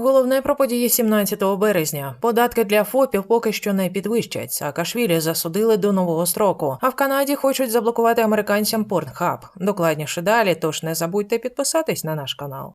Головне про події 17 березня. Податки для ФОПів поки що не підвищать. Саакашвілі засудили до нового строку. А в Канаді хочуть заблокувати американцям Порнхаб. Докладніше далі, тож не забудьте підписатись на наш канал.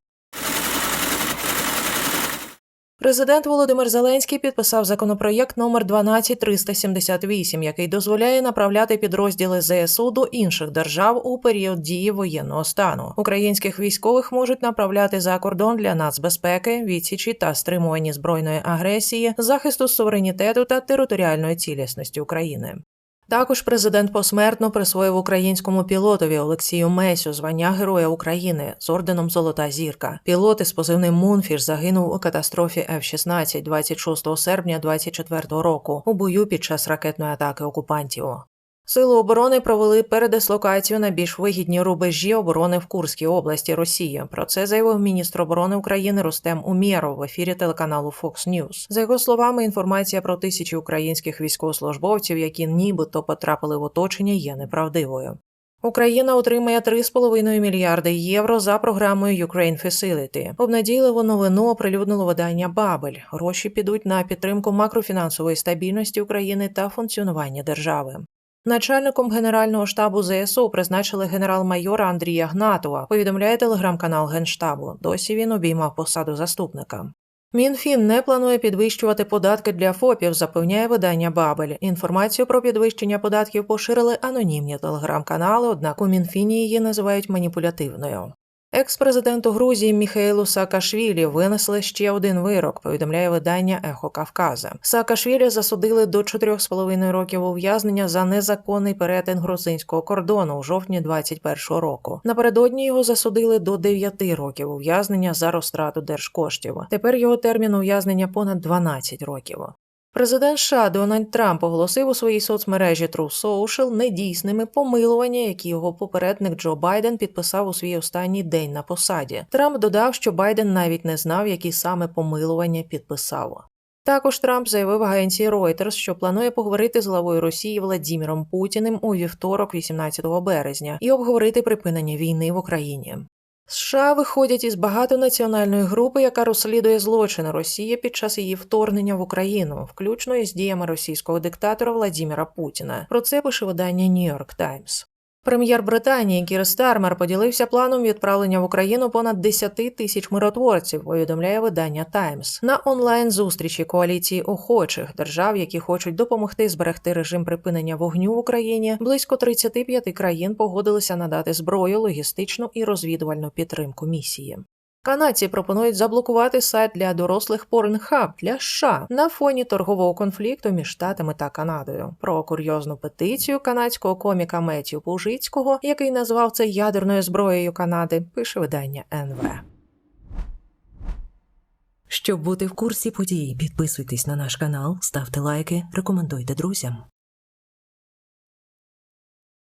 Президент Володимир Зеленський підписав законопроєкт номер 12378, який дозволяє направляти підрозділи ЗСУ до інших держав у період дії воєнного стану. Українських військових можуть направляти за кордон для нацбезпеки, відсічі та стримування збройної агресії, захисту суверенітету та територіальної цілісності України. Також президент посмертно присвоїв українському пілотові Олексію Месю звання Героя України з орденом Золота зірка. Пілот із позивним Мунфіш загинув у катастрофі F-16 26 серпня 24 року у бою під час ракетної атаки окупантів. Сили оборони провели передислокацію на більш вигідні рубежі оборони в Курській області Росії. Про це заявив міністр оборони України Рустем Умєров в ефірі телеканалу Fox News. За його словами, інформація про тисячі українських військовослужбовців, які нібито потрапили в оточення, є неправдивою. Україна отримає 3,5 мільярди євро за програмою Ukraine Facility. Обнадійливу новину оприлюднило видання Бабель. Гроші підуть на підтримку макрофінансової стабільності України та функціонування держави. Начальником Генерального штабу ЗСУ призначили генерал-майора Андрія Гнатова. Повідомляє телеграм-канал Генштабу. Досі він обіймав посаду заступника. Мінфін не планує підвищувати податки для ФОПів, запевняє видання Бабель. Інформацію про підвищення податків поширили анонімні телеграм-канали, однак у Мінфіні її називають маніпулятивною. Екс-президенту Грузії Міхейлу Саакашвілі винесли ще один вирок, повідомляє видання Ехо Кавказа. Саакашвілі засудили до 4,5 років ув'язнення за незаконний перетин грузинського кордону у жовтні 21 року. Напередодні його засудили до 9 років ув'язнення за розтрату держкоштів. Тепер його термін ув'язнення понад 12 років. Президент США Дональд Трамп оголосив у своїй соцмережі True Social недійсними помилування, які його попередник Джо Байден підписав у свій останній день на посаді. Трамп додав, що Байден навіть не знав, які саме помилування підписав. Також Трамп заявив агенції Reuters, що планує поговорити з главою Росії Владіміром Путіним у вівторок, 18 березня, і обговорити припинення війни в Україні. США виходять із багатонаціональної групи, яка розслідує злочини Росії під час її вторгнення в Україну, включно із діями російського диктатора Владіміра Путіна. Про це пише видання New York Times. Прем'єр Британії Кір Стармер поділився планом відправлення в Україну понад 10 тисяч миротворців. Повідомляє видання Таймс на онлайн зустрічі коаліції охочих держав, які хочуть допомогти зберегти режим припинення вогню в Україні. Близько 35 країн погодилися надати зброю, логістичну і розвідувальну підтримку місії. Канадці пропонують заблокувати сайт для дорослих Pornhub для США на фоні торгового конфлікту між штатами та Канадою. Про курйозну петицію канадського коміка Меттю Пужицького, який назвав це ядерною зброєю Канади, пише видання НВ. Щоб бути в курсі подій, підписуйтесь на наш канал, ставте лайки, рекомендуйте друзям.